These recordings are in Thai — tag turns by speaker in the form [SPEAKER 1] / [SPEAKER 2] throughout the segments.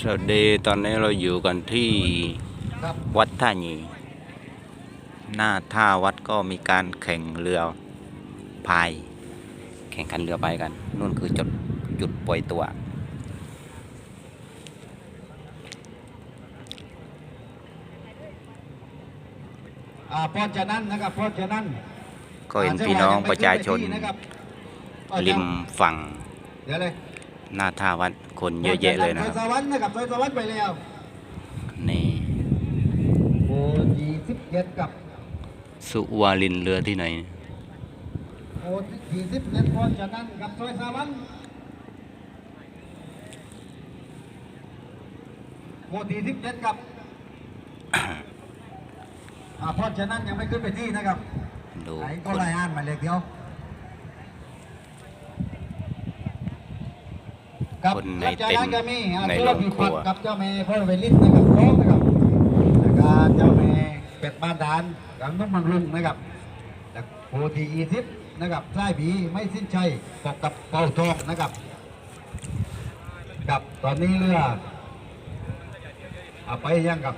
[SPEAKER 1] สวัสดีตอนนี้เราอยู่กันที่
[SPEAKER 2] ครับ
[SPEAKER 1] วัดท่านีหน้าท่าวัดก็มีการแข่งเรือพาย แข่งขันเรือใบกันนู่นคือจุดจุดปล่อยตัว
[SPEAKER 2] อ่าเพราะฉะนั้นนะครับเพราะฉะนั้น
[SPEAKER 1] ก็เห็นพี่น้องประชาชน
[SPEAKER 2] นะครับ
[SPEAKER 1] ริมฝั่ง
[SPEAKER 2] เดี๋ยวเลย
[SPEAKER 1] หน้าท่าวัด คนเยอะแยะเลยนะค
[SPEAKER 2] ซอย
[SPEAKER 1] รับ
[SPEAKER 2] สวรรค์นะครับซอยสวรรค์ไปแล้ว
[SPEAKER 1] นี่
[SPEAKER 2] โอ้ยี่สิบเจ็ดกับ
[SPEAKER 1] สุวาลินเรือที่ไหน
[SPEAKER 2] โอ้ยี่สิบเจ็ดเพราะฉะนั้นกับซอยสวรรค์โอ้ยี่สิบเจ็ดกับอ่าเพราะฉะนั้นยังไม่ขึ้นไปที่นะครับ
[SPEAKER 1] ดู
[SPEAKER 2] ไหน
[SPEAKER 1] ค
[SPEAKER 2] ก็
[SPEAKER 1] น
[SPEAKER 2] รายงานมาเลยเดียวกับ
[SPEAKER 1] คนใน
[SPEAKER 2] กับ
[SPEAKER 1] เต็น
[SPEAKER 2] จาก
[SPEAKER 1] ท์
[SPEAKER 2] ก็มีอ่า
[SPEAKER 1] ใน
[SPEAKER 2] ธุ
[SPEAKER 1] โร
[SPEAKER 2] รงกิจ
[SPEAKER 1] ครัว
[SPEAKER 2] กับเจ้าแม่พ่อเวลิสนะครับพร้อมนะครับแล้วก็เจ้าแม่เป็ดบ้านดานกังนุ่มมังลุงนะครับแล้วโพธีอีทิพย์นะครับไส้บีไม่สิ้นชัยตกกับเป่าทองนะครับกับตอนนี้เรือเอาไปยังกับ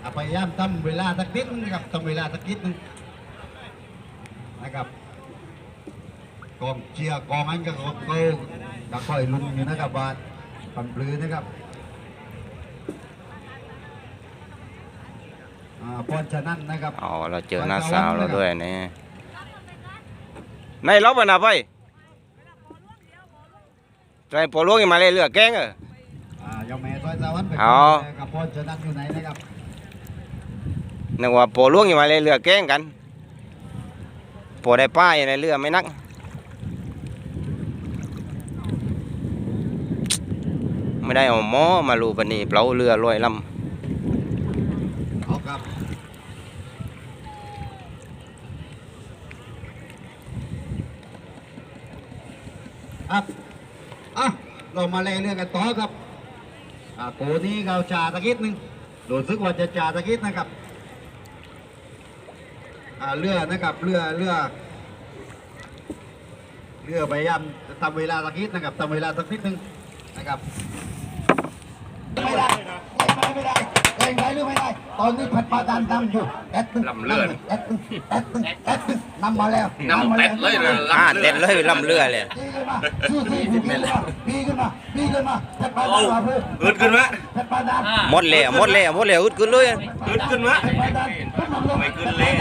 [SPEAKER 2] เอาไปย่ามทำเวลาสักนิดนึงนะครับทำเวลาสักนิดนึงนะครับ กองเชียร์กองนั้นก็กองเกาก็ค่อยลุ้นอยู่นะครับว่าปันปลือนะครับอ่าเพราะฉะนั้นนะครับ
[SPEAKER 1] อ๋อเราเจอหน้าสาวเราด้วยนี่ในรบอะนะไปใจปอลวงยังมาเลยเรือแกงเออ
[SPEAKER 2] อ่ายอมแม่ซอยสวรรค์ไป
[SPEAKER 1] เอา
[SPEAKER 2] กับเพราะฉะนั้นอยู่ไหนนะครับ
[SPEAKER 1] นึกว่าปอลวงยังมาเลยเรือแกงกันปอได้ป้ายในเรือไม่นัก ไม่ได้เอาหม้อมาลูปานนีเปล่าเรือลอยล
[SPEAKER 2] เอาครับอะอะเรามาเล่นเรื่องกันต่อครับอ่าโกนี้เราจ่าตะกี้หนึ่งรู้สึกว่าจะจ่าตะกี้นะครับอ่าเรือนะครับเรือเรือเรือพยายามทำเวลาสักนิดนะครับทำเวลาสักนิดนึง นะครับไม่ได้ไม่ได้เล่นไปหรือไม่ได้ ตอนนี้ผัดปลาดานดำอยู่แอดตึ้ง
[SPEAKER 3] ลำเลือด
[SPEAKER 2] แอดตึ้งแอดตึ้งแอดตึ้งนำมาแล้ว
[SPEAKER 3] นำเต็ดเลยนะำ
[SPEAKER 1] อ่าเต็ดเลยลำเรือเลย
[SPEAKER 2] ปีขึ้นมาสู้ๆปีขึ้นมาปีขึ้นมาปีขึ้นมาผัดปลาดานมาพู
[SPEAKER 3] อึดขึ้นมะ
[SPEAKER 2] ผัดปลาดาน
[SPEAKER 1] หมดเลยหมดเลยหมดเลยอึดขึ้นเลย
[SPEAKER 3] อึดขึ้นมะไม่ขึ้นเลย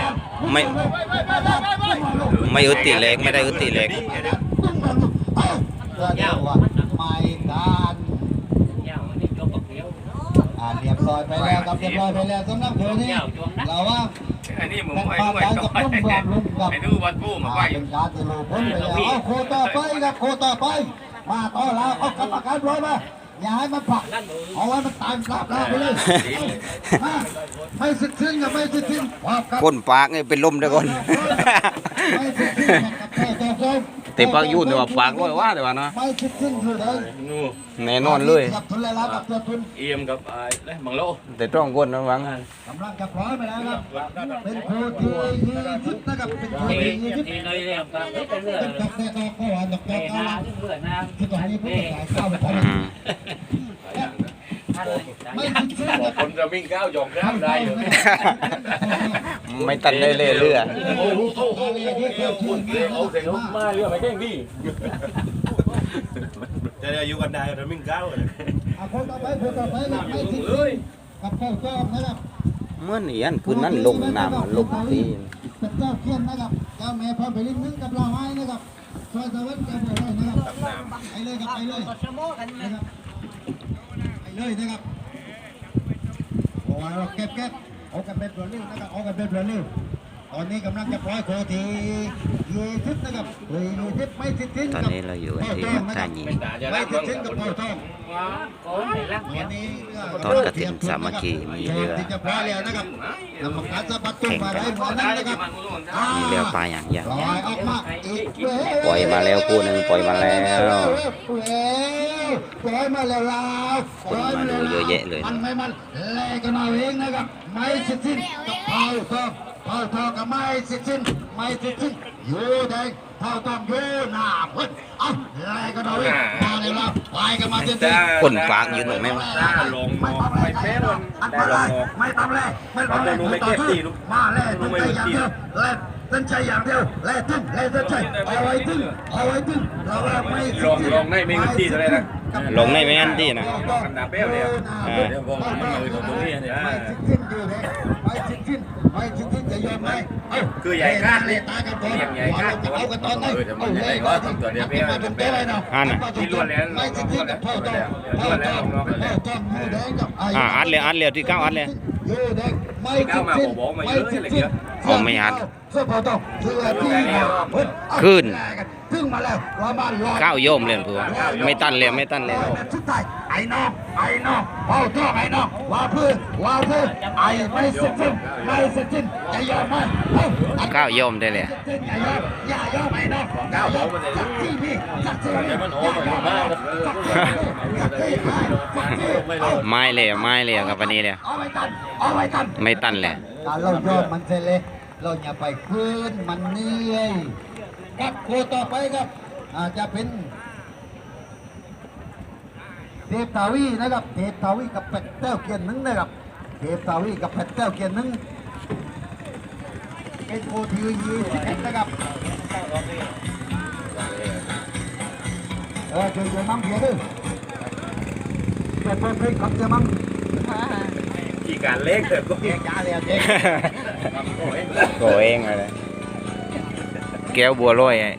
[SPEAKER 1] ไม่ไม่อึดตีเหล็กไม่ได้อึดตีเหล็ก
[SPEAKER 2] เรียกว่าไม่การ อ่าเรียบร้อยไปแล้วครับเรียบร้อยไปแล้วสำหรับตัวนี้เราว่า
[SPEAKER 3] อันนี้ผม
[SPEAKER 2] เป็น
[SPEAKER 3] ไว้
[SPEAKER 2] ปลา
[SPEAKER 3] ไว้
[SPEAKER 2] การ
[SPEAKER 3] ก่
[SPEAKER 2] กับ
[SPEAKER 3] อน
[SPEAKER 2] นุ่มบางลุงกับ
[SPEAKER 3] ให้ดูวันกู้มา
[SPEAKER 2] อ่า
[SPEAKER 3] ไว้
[SPEAKER 2] เป็นการจะรู้พ้นไปแล้วเอาโคต่อไปครับโคต่อไป มาต่อแล้วเอากรรมการร้อยมาอย่าให้มันผลักเอาไว้มันตายกลับแล้วไปเลยมาไม่สิ้นสิ้นกับไม่สิ้นสิ้นพอบครับ
[SPEAKER 1] ก้นปากนี่เป็นลมเด้อคน
[SPEAKER 2] ไม่สิ้น สิ้นกับแค่แค่แค่
[SPEAKER 1] แต่ปากยุ่นแต่ว่าปากร้อยว่าแต่ว่านะ
[SPEAKER 2] ไม่สิ้นสิ้นคือเลย
[SPEAKER 3] นู่
[SPEAKER 1] แน่นอนเลย
[SPEAKER 2] กับทุนเลยแล้วกับตัวทุน
[SPEAKER 3] เอี่ยมกับไอ้เลยบังโล
[SPEAKER 1] แต่ต้องก้นนะหวัง
[SPEAKER 2] กำลังจะพร้อมไปแล้วครับเป็นโคที่ยี่สิบนะครับเป็นโคที่ยี่สิบ
[SPEAKER 4] thì nơi này là cái cái
[SPEAKER 2] เป็น
[SPEAKER 4] lửa
[SPEAKER 2] ดอกแดงก็หวานดอกแดง
[SPEAKER 4] cái
[SPEAKER 2] ก็หวาน
[SPEAKER 4] nam cái lửa nam
[SPEAKER 2] คือตอนนี้ผู้ขายข้าวไปท
[SPEAKER 1] อืมำ
[SPEAKER 2] ไม่ทิ้งเสื้อนะ
[SPEAKER 3] คน จะมิ่งก้าวหยอกน้ำได้อยู่
[SPEAKER 1] ไม่ตันเลยเลยเรือ
[SPEAKER 2] โอ้โหโอ้โหที่เกี่ยวชื่อที่
[SPEAKER 3] เอาเสียงลุกมาเรื่องไม่แข่งดี
[SPEAKER 5] จะได้อยู่กันได้เรามิ่งเก้าเลย
[SPEAKER 2] อะคนต่อไปคนต่อไปนะไม่ทิ้งเสื้อกับข้าวจอมนะครับ
[SPEAKER 1] เมื่อนี่อันคืนนั้นลงน้ำมันลงที
[SPEAKER 2] เป็นเจ้าเทียนนะครับเจ้าแม่พระไปลิ้นนึงกับเราไม้นะครับช่วยตะวันกันเลยนะครับไปเลยครับไปเลยนะครับไปเลยนะครับ โอ้ยเราเก็บเก็บเอากันเป็นเรือเร็วนะครับเอากันเป็นเรือเร็วตอนนี้กำลังจะปล่อยโคทียี่สิบนะครับยี่สิบไม่สิ้นสิ้น
[SPEAKER 1] ตอน
[SPEAKER 2] กับ
[SPEAKER 1] นี้เราอยู่กันที่วัดท่านี
[SPEAKER 2] ไม่สิ้นสิ้นกับเป่าทอง
[SPEAKER 4] có này lắc
[SPEAKER 2] วัน
[SPEAKER 4] mẹ
[SPEAKER 2] นี้
[SPEAKER 1] ทอดกฐินสามัคคีมีเรือ
[SPEAKER 2] ที่จะปล่อยแล้วนะครับกรรมการจะปัดตุ้มมาได้เหมือนนั้นนะครับ
[SPEAKER 1] มีเรือปลาอย่างอย่าง
[SPEAKER 2] ปล่อยออกมาอีกเว้ย
[SPEAKER 1] ปล่อยมาแล้วคู่หนึ่งปล่อยมาแล้ว
[SPEAKER 2] ปล่อยมาแล้วลาว
[SPEAKER 1] คนมาดูเยอะแยะเลย
[SPEAKER 2] มันไม่มันแลกกันเอาเองนะครับไม่สิ้นสิ้นกับเผาทองเผาทองกับไม่สิ้นสิ้นไม่สิ้นสิ้นอยู่แดงเท่าต้องโยนหน้าเพิ่นเอาอะไรก็ได้มาเลยว่าไปกันมาเต็มๆ
[SPEAKER 1] คนฝากยืนหน่อยไหมวะ
[SPEAKER 3] ลงไม่เป๊ะมันได้ลง
[SPEAKER 2] ไม่ต้องเลยไม่ต้องเลย
[SPEAKER 3] เอาลงไม่เก็บตีลูก
[SPEAKER 2] มาแล่ตั้งใจอย่างเดียวแล่ตั้งใจอย่างเดียวแล่ตึ้งแล่ตั้งใจเอาไว้ตึ้งเอาไว้ตึ้งเราไม่
[SPEAKER 3] ลงลงได้ไม่เงินตีเท่าไหร่นะ
[SPEAKER 1] ลงได้ไม่งั้นที่นะ
[SPEAKER 3] ขนาดเป๊ะเลยอะ
[SPEAKER 1] อ่า
[SPEAKER 3] เดี๋ยวผมมันเลยตรงนี้เนี่ย
[SPEAKER 2] ไม่ทิ้งอยู่เลยไม่ทิ้งทิ้งไม่ทิ้งทิ้งจะยอมไหมเอ้า
[SPEAKER 3] คือใหญ่ก้านเลย
[SPEAKER 2] ตายกันก่อน
[SPEAKER 3] ใหญ่ก้าน
[SPEAKER 2] เอากันตอนไหน
[SPEAKER 3] เออเดี๋ยวมันใหญ่ก็ต้องตัวเดียวเป๊ะ
[SPEAKER 2] มาจนเป๊ะเลยเนาะ
[SPEAKER 1] อ่าน่ะ
[SPEAKER 3] ที่ล้วนแล้ว
[SPEAKER 2] ไม่ทิ้งทิ้งกับพ่อต้องพ่อต้องพ่อต้องมือแดงกับไอ้
[SPEAKER 1] อ่าอัดเลยอัดเลยที่เก้าอัดเลย
[SPEAKER 2] ยูแดงไม่ทิ้งทิ้งไม่ทิ้งทิ้ง
[SPEAKER 1] เอาไม่อัด
[SPEAKER 2] เสื้อพ่อต้องเสื้อที่เพิ่นเอา
[SPEAKER 1] ขึ้น
[SPEAKER 2] ขึ้นมาแล้วประมาณร้อย
[SPEAKER 1] เก้าโยมเลยผัวไม่ตันเลยไม่ตันเลย
[SPEAKER 2] สุดท้ายไอ้น้องไอ้น้องเอาท่อไอ้น้องว่าเพื่อนว่าเพื่อนไอ้ไม่เสร็จสิ้นไม่เสร็จสิ้นจะยอมไหมเอาอัน
[SPEAKER 1] เก้าโยมได้เลย
[SPEAKER 2] อย่ายอมอย่ายอมไอ้น้องอย่ายอมสักทีพี่สักทีพี่
[SPEAKER 3] มันโอ้มันมาก
[SPEAKER 2] สักทีพี่สักที
[SPEAKER 1] ไม้เลยไม้เลยครับวันนี้เลย
[SPEAKER 2] เอาไว้กันเอาไว้กัน
[SPEAKER 1] ไม่ตันเลย
[SPEAKER 2] ถ้าเรายอมมันเสร็จเลยเราอย่าไปคืนมันเหนื่อย ครับโคต่อไปครับอาจจะเป็นเทพทาวีนะครับเทพทาวีกับเป็ดเต้าเกียนหนึ่งนะครับเทพทาวีกับเป็ดเต้าเกียนหนึ่งเป็นโคทียีสิบเอ็ดนะครับเออเจอเจอมั่งเพียด้วยเปิดเปิดเพลงครับเจอมั่ง
[SPEAKER 3] ที่การเล็กแต่ก็
[SPEAKER 2] เพียงจ้าเลยเจ๊
[SPEAKER 1] โกเองอะไร แก้วบัวลอยไอ้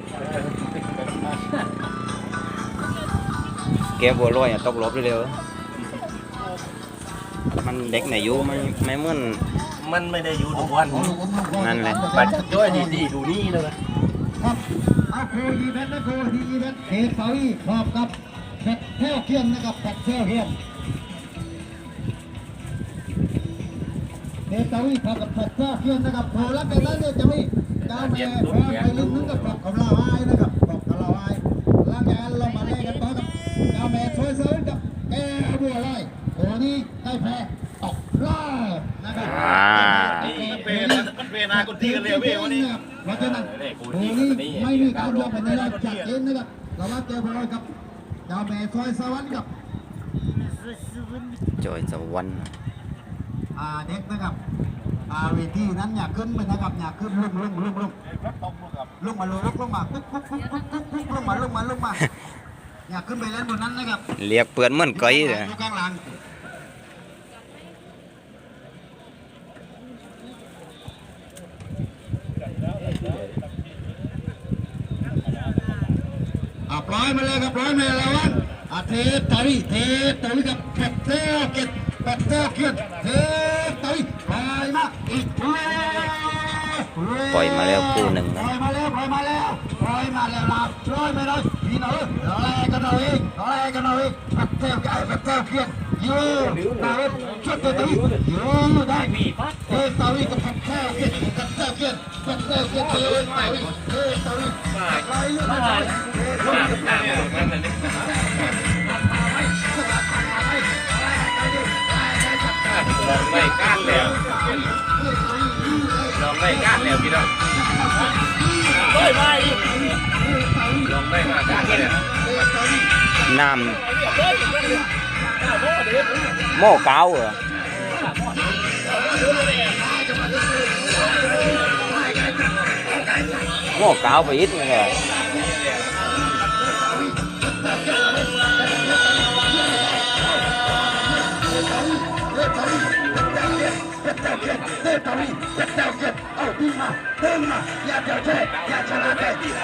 [SPEAKER 1] แก้วบัวลอยอะตกลบเร็วๆมันเด็กไหนอยู่ไม่ไม่เหมือน
[SPEAKER 3] มันไม่ได้อยู่ทุกวัน
[SPEAKER 1] นั่นแหละ
[SPEAKER 3] บัตรจ้อยดีๆดูนี่เลย
[SPEAKER 2] ครับเอาโคยีแพนนะโคทียีแพนเทพทาวีพร้อมกับเป็ดเต้าเกียนนะครับเป็ดเต้าเกียนเดตาวีพอกับปัดเจ้าเพียนนะครับโผล่แล้วกันแล้วเนี่ยจะมี ดาวแม่พร้อมไปลิ้นนึงกับปลอกของเราไอ้นะครับปลอกของเราไอ้หลังจากนั้นเรามาเล่นกันต่อกับดาวแม่ช่วยเสริมกับแกบัวไล่โอ้นี่ได้แพ้ตกรอบนะครับ
[SPEAKER 1] อ่า
[SPEAKER 2] เพราะฉะนั้นโอ้นี่ไม่มีการยอมแพ้ในรอบจัดเองนะครับเราว่าเจอบัวไล่กับดาวแม่ช่วยสวรรค์กับ
[SPEAKER 1] จอยสวรรค์
[SPEAKER 2] อ่าเด็กนะครับ อ่าเวทีนั้นอยากขึ้นไปนะครับอยากขึ้นลงลงลงลงลงมาลงลงลงมาปุ๊บปุ๊บปุ๊บปุ๊บปุ๊บปุ๊บลงมาลงมาลงมาอยากขึ้นไปเล่นบนนั้นนะครับ
[SPEAKER 1] เรียกเปื่อนเหมือนก้อยเลย
[SPEAKER 2] อยู่ข้างหลังอ่าปล่อยมาเลยครับปล่อยมาเลยวันอ่าเทปตาวิเทปตาวิกับเป็ดเต้าเก็ดเป็ดเต้าเก็ดเทปตาวิ ปล่อยมาแล้ว
[SPEAKER 1] คู่หนึ่งนะป
[SPEAKER 2] ล่อยมาแล้วปล่อยมาแล้วปล่อยมาแล้วลาปล่อยไมาเลยพี่น้องอะไรกันหน่อยอะไรกันหน่อยเป็ดเต้าไก่เป็ดเต้าเก็ดอยู่ตาวิชุดตาวิอยู่ได้เทปตาวิกับเป็ดเต้าเก็ดเป็ดเต้าเก็ดเป็ดเต้าเก็ดเทปตาวิเทปตาวิปล่อยอยู่นะ
[SPEAKER 3] ล องไม่ก้านแล้วลองไม่ก้านแล้วพี่น้องลองไม่มาก้านเลย
[SPEAKER 1] น้ำหม้อเกาเหรอหม้อเกาไปอีกเลย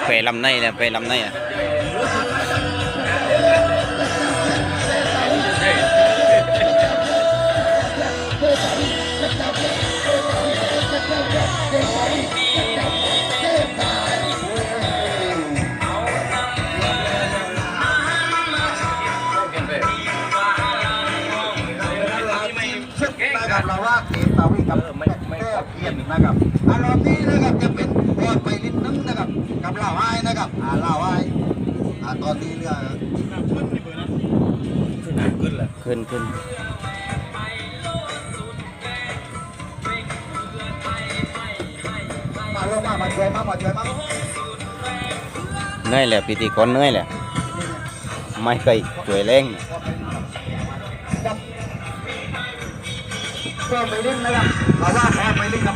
[SPEAKER 1] ไปลำในเนี่ ไม่
[SPEAKER 2] ไม่เกียนนะครับอารมณ์นี้นะครับจะเป็นบอลไปลิ้นนึงนะครับกับลาวไอ้นะครับอ่าลาวไอ้อ่าตอนนี้เรือ
[SPEAKER 1] ขึ้นแหละขึ้นขึ้น
[SPEAKER 2] มาลงมามาช่วยมามาช่วยมาเนื่
[SPEAKER 1] อยแหล้วพิธีกรเนื่อยแหล้วไม่เคยช่วยแรง
[SPEAKER 2] ก็ไปเล่นนะครับเพราะว่าแพ้ไปเล่นกับ